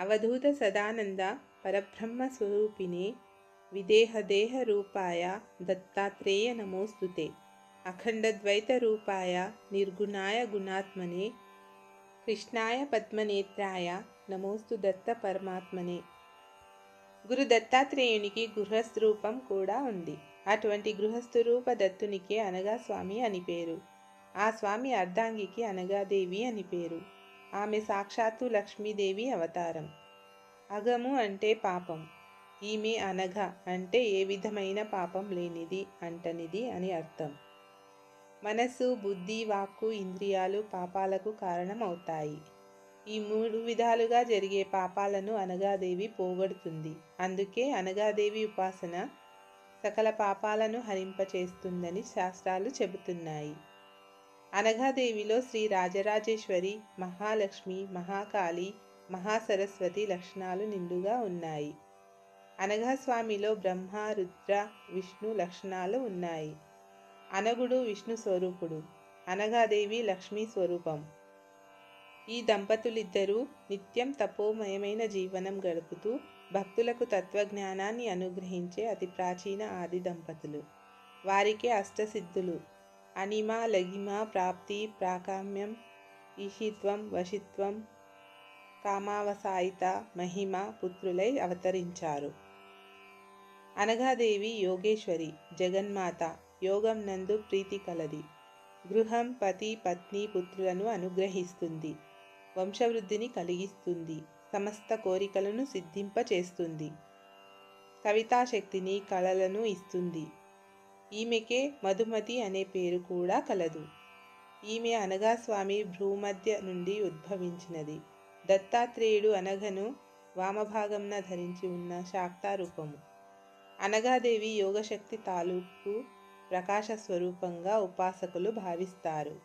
అవధూత సదానంద పరబ్రహ్మ స్వరూపిణే విదేహదేహ రూపాయ దత్తాత్రేయ నమోస్తుతే అఖండద్వైత రూపాయ నిర్గుణాయ గుణాత్మనే కృష్ణాయ పద్మనేత్రాయ నమోస్తు దత్త పరమాత్మనే. గురు దత్తాత్రేయునికి గృహస్థరూపం కూడా ఉంది. అటువంటి గృహస్థరూప దత్తునికి అనగా స్వామి అని పేరు. ఆ స్వామి అర్ధాంగికి అనగాదేవి అని పేరు. ఆమె సాక్షాత్తు లక్ష్మీదేవి అవతారం. అగము అంటే పాపం. ఈమె అనఘ అంటే ఏ విధమైన పాపం లేనిది అంటనిది అని అర్థం. మనస్సు బుద్ధి వాక్కు ఇంద్రియాలు పాపాలకు కారణమవుతాయి. ఈ మూడు విధాలుగా జరిగే పాపాలను అనగాదేవి పోగొడుతుంది. అందుకే అనగాదేవి ఉపాసన సకల పాపాలను హరింపచేస్తుందని శాస్త్రాలు చెబుతున్నాయి. అనగాదేవిలో శ్రీ రాజరాజేశ్వరి మహాలక్ష్మి మహాకాళి మహాసరస్వతి లక్షణాలు నిండుగా ఉన్నాయి. అనఘాస్వామిలో బ్రహ్మ రుద్ర విష్ణు లక్షణాలు ఉన్నాయి. అనగుడు విష్ణు స్వరూపుడు అనగాదేవి లక్ష్మీ స్వరూపం. ఈ దంపతులిద్దరూ నిత్యం తపోమయమైన జీవనం గడుపుతూ భక్తులకు తత్వజ్ఞానాన్ని అనుగ్రహించే అతి ప్రాచీన ఆది దంపతులు. వారికి అష్టసిద్ధులు. అనిమ లగిమ ప్రాప్తి ప్రాకామ్యం ఈషిత్వం వశిత్వం కామావసాయిత మహిమ పుత్రులై అవతరించారు అనగాదేవి యోగేశ్వరి జగన్మాత యోగం నందు ప్రీతి కలది గృహం పతి పత్ని పుత్రులను అనుగ్రహిస్తుంది। వంశవృద్ధిని కలిగిస్తుంది। సమస్త కోరికలను సిద్ధింపచేస్తుంది। కవితాశక్తిని కళలను ఇస్తుంది। ఈమెకే మధుమతి అనే పేరు కూడా కలదు. ఈమె అనగాస్వామి భ్రూమధ్య నుండి ఉద్భవించినది. దత్తాత్రేయుడు అనఘను వామభాగంన ధరించి ఉన్న శాక్తారూపము. అనగాదేవి యోగశక్తి తాలూకు ప్రకాశ స్వరూపంగా ఉపాసకులు భావిస్తారు.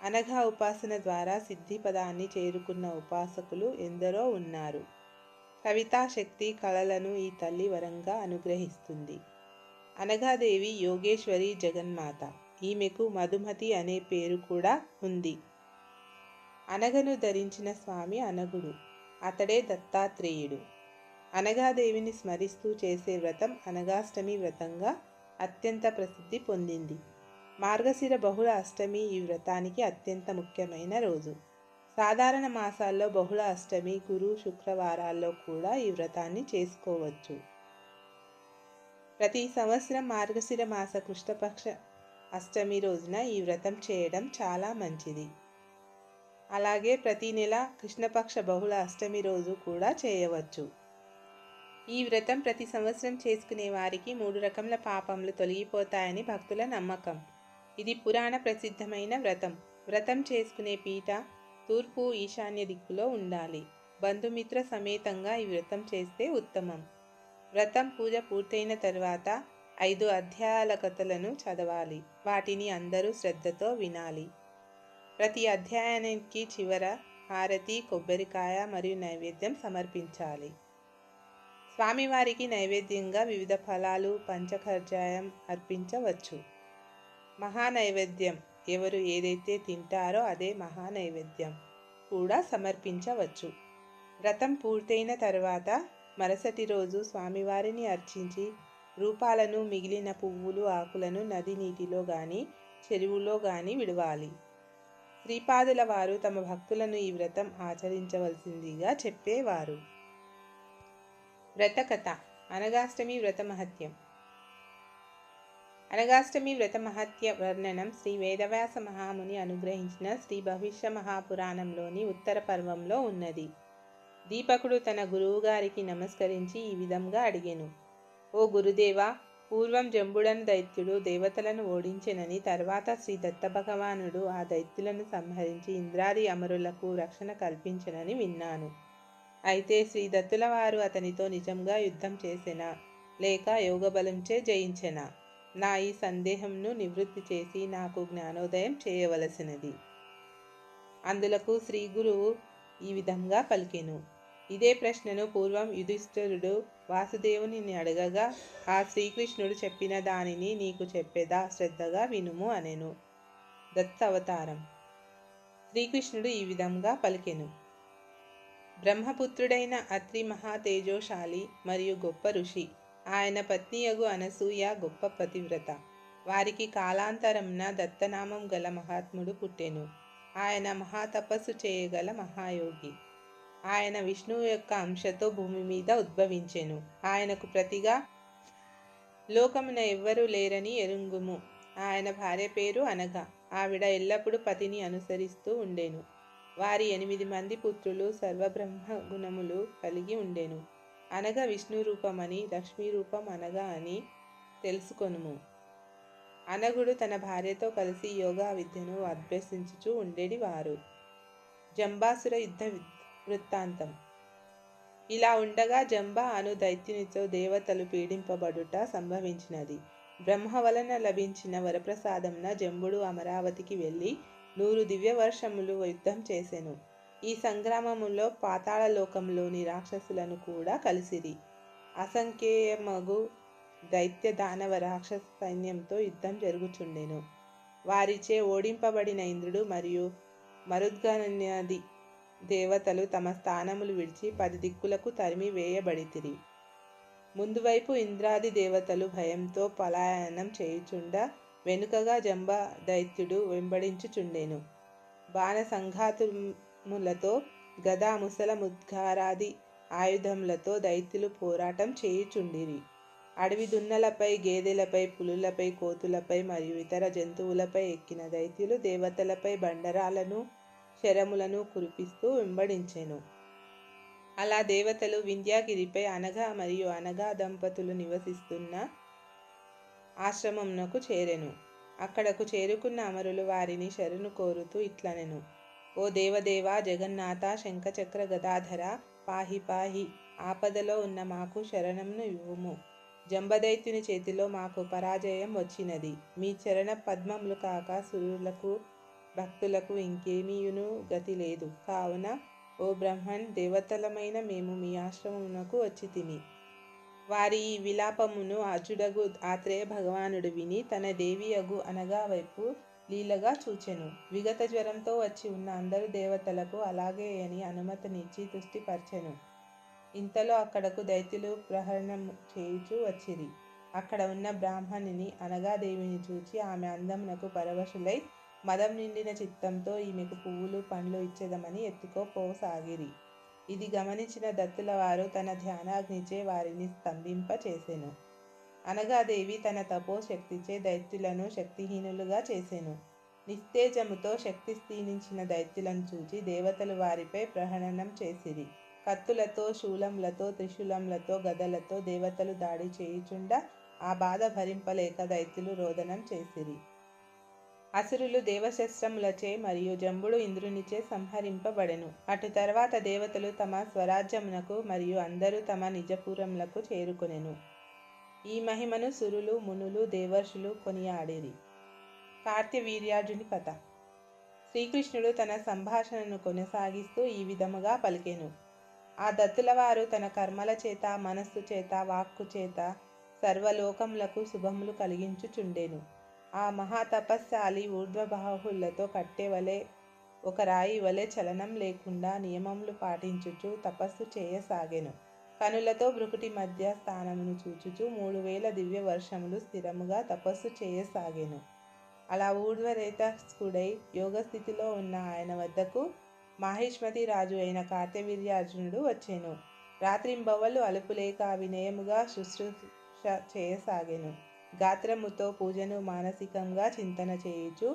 అనగా ఉపాసన ద్వారా సిద్ధి పదాన్ని చేరుకున్న ఉపాసకులు ఎందరో ఉన్నారు. కవితాశక్తి కళలను ఈ తల్లి వరంగా అనుగ్రహిస్తుంది. అనగాదేవి యోగేశ్వరి జగన్మాత. ఈమెకు మధుమతి అనే పేరు కూడా ఉంది. అనగను ధరించిన స్వామి అనగుడు. అతడే దత్తాత్రేయుడు. అనగాదేవిని స్మరిస్తూ చేసే వ్రతం అనగాష్టమి వ్రతంగా అత్యంత ప్రసిద్ధి పొందింది. మార్గశిర బహుళ అష్టమి ఈ వ్రతానికి అత్యంత ముఖ్యమైన రోజు. సాధారణ మాసాల్లో బహుళ అష్టమి గురు శుక్రవారాల్లో కూడా ఈ వ్రతాన్ని చేసుకోవచ్చు. ప్రతి సంవత్సరం మార్గశిర మాస కృష్ణపక్ష అష్టమి రోజున ఈ వ్రతం చేయడం చాలా మంచిది. అలాగే ప్రతి నెల కృష్ణపక్ష బహుళ అష్టమి రోజు కూడా చేయవచ్చు. ఈ వ్రతం ప్రతి సంవత్సరం చేసుకునే వారికి మూడు రకముల పాపములు తొలగిపోతాయని భక్తుల నమ్మకం. ఇది పురాణ ప్రసిద్ధమైన వ్రతం. వ్రతం చేసుకునే పీఠ తూర్పు ఈశాన్య దిక్కులో ఉండాలి. బంధుమిత్ర సమేతంగా ఈ వ్రతం చేస్తే ఉత్తమం. వ్రతం పూజ పూర్తయిన తర్వాత ఐదు అధ్యాయాల కథలను చదవాలి. వాటిని అందరూ శ్రద్ధతో వినాలి. ప్రతి అధ్యాయానికి చివర హారతి కొబ్బరికాయ మరియు నైవేద్యం సమర్పించాలి. స్వామివారికి నైవేద్యంగా వివిధ ఫలాలు పంచకర్జాయం అర్పించవచ్చు. మహానైవేద్యం. ఎవరు ఏదైతే తింటారో అదే మహానైవేద్యం కూడా సమర్పించవచ్చు. వ్రతం పూర్తయిన తర్వాత మరుసటి రోజు స్వామివారిని అర్చించి రూపాలను మిగిలిన పువ్వులు ఆకులను నది నీటిలో గాని చెరువులో గాని విడవాలి. శ్రీపాదుల వారు తమ భక్తులను ఈ వ్రతం ఆచరించవలసిందిగా చెప్పేవారు. వ్రతకథ అనగాష్టమి వ్రత మహత్యం అనగాష్టమి వ్రత మహత్య వర్ణనం శ్రీ వేదవ్యాస మహాముని అనుగ్రహించిన శ్రీ భవిష్య మహాపురాణంలోని ఉత్తర పర్వంలో ఉన్నది. దీపకుడు తన గురువుగారికి నమస్కరించి ఈ విధంగా అడిగాను. ఓ గురుదేవా పూర్వం జంబుడన్ దైత్యుడు దేవతలను ఓడించెనని తర్వాత శ్రీ దత్త భగవానుడు ఆ దైత్యులను సంహరించి ఇంద్రాది అమరులకు రక్షణ కల్పించనని విన్నాను. అయితే శ్రీ దత్తుల వారు అతనితో నిజంగా యుద్ధం చేసెనా? లేక యోగబలంచే జయించెనా? నా ఈ సందేహంను నివృత్తి చేసి నాకు జ్ఞానోదయం చేయవలసినది. అందులకు శ్రీ గురువు ఈ విధంగా పలికెను. ఇదే ప్రశ్నను పూర్వం యుధిష్ఠిరుడు వాసుదేవుని అడగగా ఆ శ్రీకృష్ణుడు చెప్పిన దానిని నీకు చెప్పేదా? శ్రద్ధగా వినుము అనెను. దత్త అవతారం శ్రీకృష్ణుడు ఈ విధంగా పలికెను. బ్రహ్మపుత్రుడైన అత్రి మహాతేజోశాలి మరియు గొప్ప ఋషి. ఆయన పత్నియగు అనసూయ గొప్ప పతివ్రత. వారికి కాలాంతరంన దత్తనామం గల మహాత్ముడు పుట్టెను. ఆయన మహాతపస్సు చేయగల మహాయోగి. ఆయన విష్ణువు యొక్క అంశతో భూమి మీద ఉద్భవించెను. ఆయనకు ప్రతిగా లోకమున ఎవ్వరూ లేరని ఎరుంగుము. ఆయన భార్య పేరు అనగ ఆవిడ ఎల్లప్పుడూ పతిని అనుసరిస్తూ ఉండెను. వారి ఎనిమిది మంది పుత్రులు సర్వబ్రహ్మ గుణములు కలిగి ఉండెను. అనగ విష్ణు రూపమని లక్ష్మీ రూపం అనగా అని తెలుసుకొనుము. అనగుడు తన భార్యతో కలిసి యోగా విద్యను అభ్యసించుచూ ఉండేది వారు జంబాసుర యుద్ధ వృత్తాంతం. ఇలా ఉండగా జంబా అను దైత్యునితో దేవతలు పీడింపబడుట సంభవించినది. బ్రహ్మ వలన లభించిన వరప్రసాదంన జంబుడు అమరావతికి వెళ్ళి నూరు దివ్య వర్షములు యుద్ధం చేసెను. ఈ సంగ్రామములో పాతాళ లోకంలోని రాక్షసులను కూడా కలిసిరి. అసంఖ్యేయమగు దైత్య దానవ రాక్షస సైన్యంతో యుద్ధం జరుగుచుండెను. వారిచే ఓడింపబడిన ఇంద్రుడు మరియు మరుద్గనది దేవతలు తమ స్థానములు విడిచి పది దిక్కులకు తరిమి వేయబడితిరి. ముందువైపు ఇంద్రాది దేవతలు భయంతో పలాయనం చేయుచుండా వెనుకగా జంబ దైత్యుడు వెంబడించుచుండెను. బాణ సంఘాతములతో గదా ముసల ముద్గారాది ఆయుధములతో దైత్యులు పోరాటం చేయుచుండిరి. అడవి దున్నలపై గేదెలపై పులులపై కోతులపై మరియు ఇతర జంతువులపై ఎక్కిన దైత్యులు దేవతలపై బండరాలను శరములను కురిపిస్తూ వెంబడించెను. అలా దేవతలు వింధ్యాగిరిపై అనగా మరియు అనగా దంపతులు నివసిస్తున్న ఆశ్రమంనకు చేరెను. అక్కడకు చేరుకున్న అమరులు వారిని శరణు కోరుతూ ఇట్లనెను. ఓ దేవదేవ జగన్నాథ శంఖచక్ర గదాధర పాహి పాహి ఆపదలో ఉన్న మాకు శరణంను ఇవ్వుము. జంబదైత్యుని చేతిలో మాకు పరాజయం వచ్చినది. మీ చరణ పద్మములు కాక సురులకు భక్తులకు ఇంకేమీయును గతి లేదు. కావున ఓ బ్రహ్మన్ దేవతలమైన మేము మీ ఆశ్రమమునకు వచ్చి తిని. వారి ఈ విలాపమును అచుడగు ఆత్రేయ భగవానుడు విని తన దేవియగు అనగా వైపు లీలగా చూచెను. విగత జ్వరంతో వచ్చి ఉన్న అందరు దేవతలకు అలాగే అని అనుమతినిచ్చి తుష్టిపరచెను ఇంతలో అక్కడకు దైత్యులు ప్రహరణం చేయుచు వచ్చిరి. అక్కడ ఉన్న బ్రాహ్మణిని అనగా దేవిని చూచి ఆమె అందమునకు పరవశులై మదం నిండిన చిత్తంతో ఈమెకు పువ్వులు పండ్లు ఇచ్చేదమని ఎత్తుకోపోసాగిరి. ఇది గమనించిన దత్తుల వారు తన ధ్యానాగ్నిచే వారిని స్తంభింప చేసెను అనగాదేవి తన తపోశక్తిచే దైత్యులను శక్తిహీనులుగా చేసెను. నిస్తేజముతో శక్తి స్థీనించిన దైత్యులను చూచి దేవతలు వారిపై ప్రహణనం చేసిరి. కత్తులతో శూలములతో త్రిశూలములతో గదలతో దేవతలు దాడి చేయుచుండా ఆ బాధ భరింపలేక దైత్యులు రోదనం చేసిరి. అసురులు దేవశస్త్రములచే మరియు జంబుడు ఇంద్రునిచే సంహరింపబడెను. అటు తర్వాత దేవతలు తమ స్వరాజ్యమునకు మరియు అందరూ తమ నిజపురములకు చేరుకొనెను. ఈ మహిమను సురులు మునులు దేవర్షులు కొనియాడిరి కార్త్యవీర్యార్జుని కథ. శ్రీకృష్ణుడు తన సంభాషణను కొనసాగిస్తూ ఈ విధముగా పలికెను. ఆ దత్తులవారు తన కర్మల చేత మనస్సు చేత వాక్కు చేత సర్వలోకములకు శుభములు కలిగించుచుండెను. ఆ మహాతపస్శాలి ఊర్ధ్వబాహులతో కట్టెవలే ఒక రాయి వలె చలనం లేకుండా నియమములు పాటించుచు తపస్సు చేయసాగెను. కనులతో బ్రుకుటి మధ్య స్థానమును చూచుచు మూడు వేల దివ్య వర్షములు స్థిరముగా తపస్సు చేయసాగాను. అలా ఊర్ధ్వరేతస్కుడై యోగస్థితిలో ఉన్న ఆయన వద్దకు మాహిష్మతి రాజు అయిన కార్తవీర్యార్జునుడు వచ్చాను. రాత్రింబవలు అలుపులేక వినయముగా శుశ్రూష చేయసాగాను. గాత్రముతో పూజను మానసికంగా చింతన చేయుచు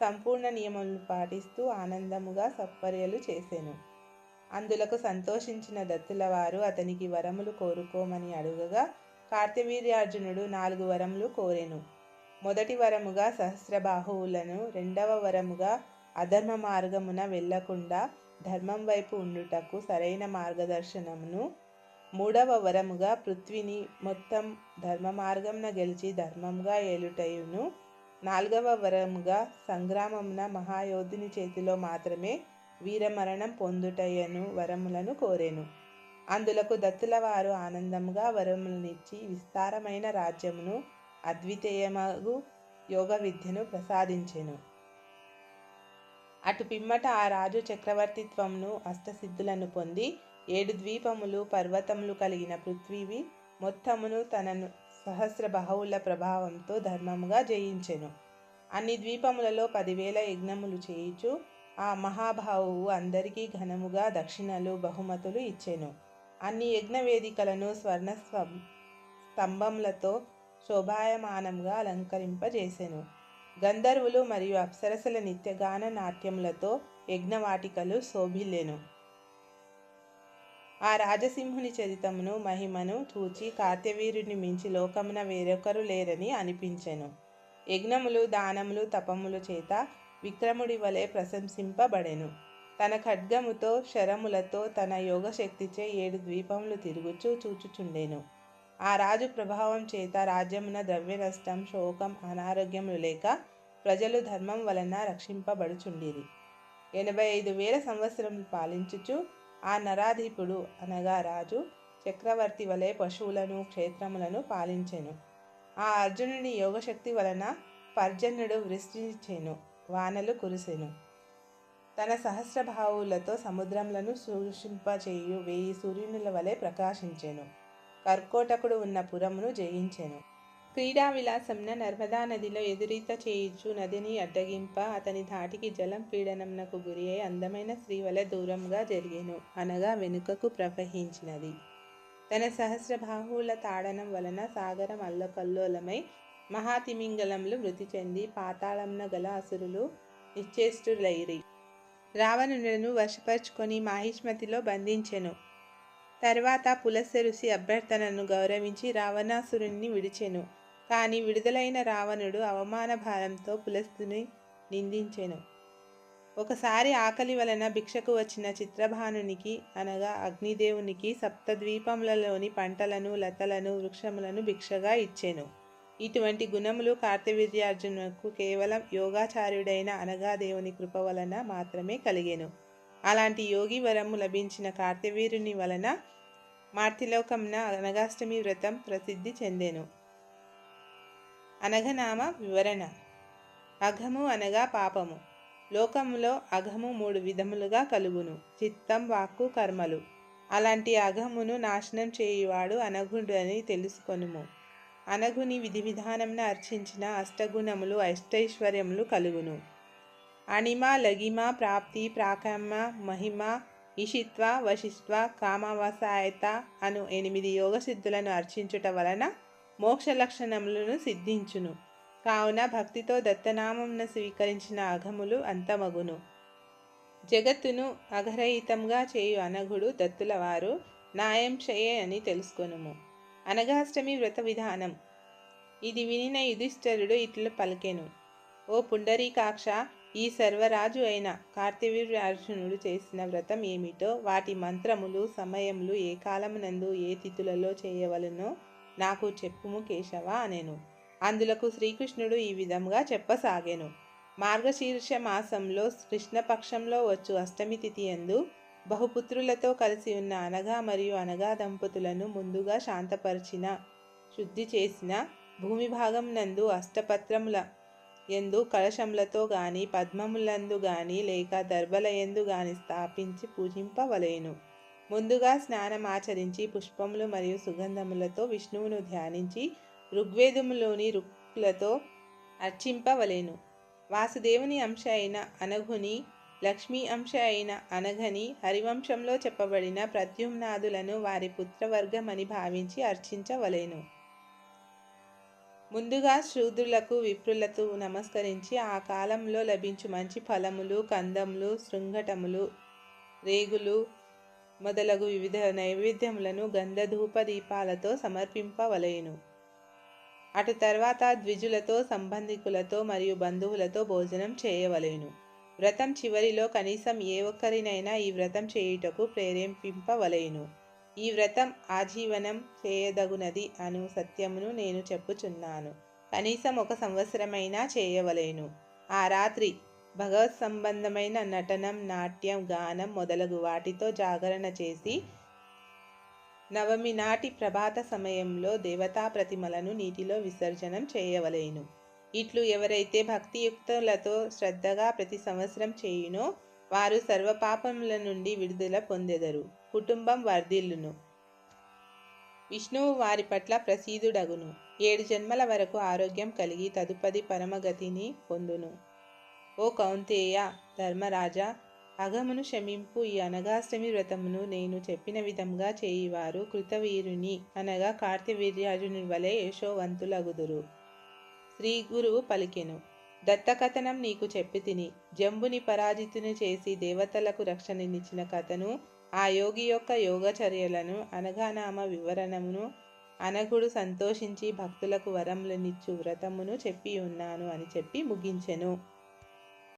సంపూర్ణ నియమములు పాటిస్తూ ఆనందముగా సత్పర్యలు చేసెను. అందులకు సంతోషించిన దత్తుల వారు అతనికి వరములు కోరుకోమని అడుగగా కార్తవీర్యార్జునుడు నాలుగు వరములు కోరెను. మొదటి వరముగా సహస్రబాహువులను రెండవ వరముగా అధర్మ మార్గమున వెళ్ళకుండా ధర్మం వైపు ఉండుటకు సరైన మార్గదర్శనమును మూడవ వరముగా పృథ్వీని మొత్తం ధర్మ మార్గంన గెలిచి ధర్మంగా ఏలుటయును. నాలుగవ వరముగా సంగ్రామమున మహాయోధుని చేతిలో మాత్రమే వీరమరణం పొందుటయను వరములను కోరేను. అందులకు దత్తుల వారు ఆనందముగా వరములనిచ్చి విస్తారమైన రాజ్యమును అద్వితీయమగు యోగ విద్యను ప్రసాదించెను. అటు పిమ్మట ఆ రాజు చక్రవర్తిత్వమును అష్టసిద్ధులను పొంది ఏడు ద్వీపములు పర్వతములు కలిగిన పృథ్వీవి మొత్తమును తనను సహస్ర బహువుల ప్రభావంతో ధర్మముగా జయించెను. అన్ని ద్వీపములలో పదివేల యజ్ఞములు చేయుచు ఆ మహాభావువు అందరికీ ఘనముగా దక్షిణలు బహుమతులు ఇచ్చెను. అన్ని యజ్ఞ వేదికలను స్వర్ణ స్తంభములతో శోభాయమానంగా అలంకరింపజేసెను. గంధర్వులు మరియు అప్సరసల నిత్యగాన నాట్యములతో యజ్ఞవాటికలు శోభిల్లెను. ఆ రాజసింహుని చరితమును మహిమను చూచి కార్తవీరుని మించి లోకమున వేరొకరు లేరని అనిపించెను. యజ్ఞములు దానములు తపములు చేత విక్రముడి వలె ప్రశంసింపబడెను. తన ఖడ్గముతో శరములతో తన యోగశక్తిచే ఏడు ద్వీపములు తిరుగుచూ చూచుచుండెను. ఆ రాజు ప్రభావం చేత రాజ్యమున ద్రవ్య నష్టం శోకం అనారోగ్యములు లేక ప్రజలు ధర్మం వలన రక్షింపబడుచుండిరి. ఎనభై ఐదు వేల సంవత్సరములు పాలించుచు ఆ నరాధీపుడు అనగా రాజు చక్రవర్తి వలె పశువులను క్షేత్రములను పాలించెను. ఆ అర్జునుని యోగశక్తి వలన పర్జన్యుడు విస్తరించెను వానలు కురిసెను. తన సహస్రభావులతో సముద్రములను సూషింపచేయు వేయి సూర్యునుల వలె ప్రకాశించెను. కర్కోటకుడు ఉన్న పురమును జయించెను. క్రీడా విలాసంన నర్మదా నదిలో ఎదురీత చేయుచు నదిని అడ్డగింప అతని ధాటికి జలం పీడనంనకు గురి అయి అందమైన స్త్రీవల దూరంగా జరిగేను. అనగా వెనుకకు ప్రవహించినది. తన సహస్ర బాహువుల తాడనం వలన సాగరం అల్లకల్లోలమై మహాతిమింగళంలు మృతి చెంది పాతాళంన గల అసురులు నిశ్చేష్టులైరి. రావణులను వశపరుచుకొని మాహిష్మతిలో బంధించెను. తర్వాత పులస ఋషి అభ్యర్థనను గౌరవించి రావణాసురుణ్ణి విడిచెను. కానీ విడుదలైన రావణుడు అవమాన భారంతో పులస్తుని నిందించెను. ఒకసారి ఆకలి వలన భిక్షకు వచ్చిన చిత్రభానునికి అనగా అగ్నిదేవునికి సప్తద్వీపములలోని పంటలను లతలను వృక్షములను భిక్షగా ఇచ్చెను. ఇటువంటి గుణములు కార్తవీర్యార్జునకు కేవలం యోగాచార్యుడైన అనగా దేవుని కృప వలన మాత్రమే కలిగెను. అలాంటి యోగి వరము లభించిన కార్తవీరుని వలన మార్తిలోకంన అనగాష్టమి వ్రతం ప్రసిద్ధి చెందెను. అనఘనామ వివరణ. అఘము అనగా పాపము. లోకములో అఘము మూడు విధములుగా కలుగును. చిత్తం వాక్కు కర్మలు. అలాంటి అఘమును నాశనం చేయువాడు అనఘుడు అని తెలుసుకొనుము. అనఘుని విధి విధానంను అర్చించిన అష్టగుణములు అష్టైశ్వర్యములు కలుగును. అణిమ లగిమ ప్రాప్తి ప్రాకమ్మ మహిమ ఇషిత్వ వశిత్వ కామావసాయత అను ఎనిమిది యోగ సిద్ధులను అర్చించుట వలన మోక్ష లక్షణములను సిద్ధించును. కావున భక్తితో దత్తనామంను స్వీకరించిన అఘములు అంతమగును. జగత్తును అఘరహితంగా చేయు అనఘుడు దత్తుల వారు నాయం అని తెలుసుకొనుము. అనగాష్టమి వ్రత విధానం. ఇది వినిన యుధిష్ఠరుడు ఇట్లు పలికెను. ఓ పుండరీకాక్ష ఈ సర్వరాజు అయిన కార్తవీర్యార్జునుడు చేసిన వ్రతం ఏమిటో వాటి మంత్రములు సమయములు ఏ కాలమునందు ఏ తిథులలో చేయవలనో? నాకు చెప్పుము కేశవ అనెను. అందులకు శ్రీకృష్ణుడు ఈ విధంగా చెప్పసాగాను. మార్గశీర్ష మాసంలో కృష్ణపక్షంలో వచ్చు అష్టమి తిథి ఎందు బహుపుత్రులతో కలిసి ఉన్న అనగా మరియు అనగా దంపతులను ముందుగా శాంతపరిచిన శుద్ధి చేసిన భూమి భాగం నందు అష్టపత్రముల ఎందు కలశములతో గాని పద్మములందు గాని లేక దర్భల ఎందు గాని స్థాపించి పూజింపవలేను. ముందుగా స్నానం ఆచరించి పుష్పములు మరియు సుగంధములతో విష్ణువును ధ్యానించి ఋగ్వేదములోని రుక్లతో అర్చింపవలేను. వాసుదేవుని అంశ అయిన అనఘుని లక్ష్మీ అంశ అయిన అనఘని హరివంశంలో చెప్పబడిన ప్రద్యుమ్నాదులను వారి పుత్రవర్గమని భావించి అర్చించవలేను. ముందుగా శూద్రులకు విప్రులకు నమస్కరించి ఆ కాలంలో లభించు మంచి ఫలములు కందములు శృంగటములు రేగులు మొదలగు వివిధ నైవేద్యములను గంధధూప దీపాలతో సమర్పింపవలేను. అటు తర్వాత ద్విజులతో సంబంధికులతో మరియు బంధువులతో భోజనం చేయవలేను. వ్రతం చివరిలో కనీసం ఏ ఒక్కరినైనా ఈ వ్రతం చేయుటకు ప్రేరేపింపవలేను. ఈ వ్రతం ఆజీవనం చేయదగునది అను సత్యమును నేను చెప్పుచున్నాను. కనీసం ఒక సంవత్సరమైనా చేయవలేను. ఆ రాత్రి భగవత్ సంబంధమైన నటనం నాట్యం గానం మొదలగు వాటితో జాగరణ చేసి నవమి నాటి ప్రభాత సమయంలో దేవతా ప్రతిమలను నీటిలో విసర్జనం చేయవలేను. ఇట్లు ఎవరైతే భక్తియుక్తులతో శ్రద్ధగా ప్రతి సంవత్సరం చేయునో వారు సర్వపాపముల నుండి విడుదల పొందెదరు. కుటుంబం వర్ధిల్లును. విష్ణువు వారి పట్ల ప్రసీదుడగును. ఏడు జన్మల వరకు ఆరోగ్యం కలిగి తదుపరి పరమగతిని పొందును. ఓ కౌంతేయ ధర్మరాజా అగమును శమింపు ఈ అనగాష్టమి వ్రతమును నేను చెప్పిన విధంగా చేయివారు కృతవీరుని. అనగా కార్తవీర్యాజుని వలె యశోవంతులగుదురు. శ్రీ గురువు పలికెను. దత్తకథనం నీకు చెప్పి తిని జంబుని పరాజితుని చేసి దేవతలకు రక్షణనిచ్చిన కథను ఆ యోగి యొక్క యోగచర్యలను అనగానామ వివరణమును అనగుడు సంతోషించి భక్తులకు వరములనిచ్చు వ్రతమును చెప్పి ఉన్నాను అని చెప్పి ముగించెను.